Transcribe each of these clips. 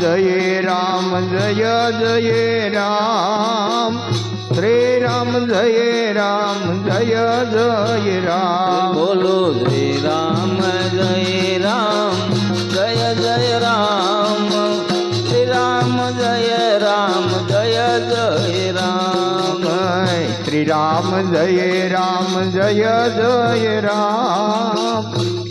જય રામ જય જય રામ. શ્રી રામ જય રામ જય જય રામ. બોલો શ્રી રામ જય રામ જય જય રામ. શ્રી રામ જય રામ જય જય રામ. શ્રી રામ જય રામ જય જય રામ.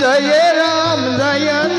જય રામ જય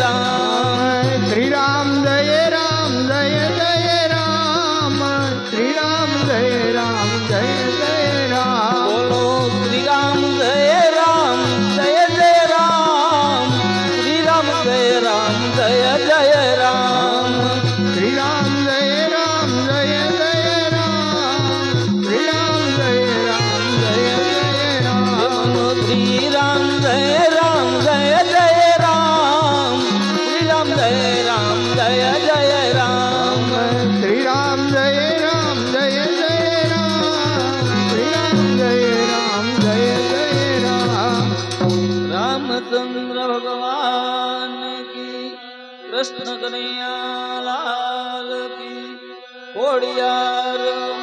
राम श्री राम जय કનૈયા લાલ કી કોડિયાર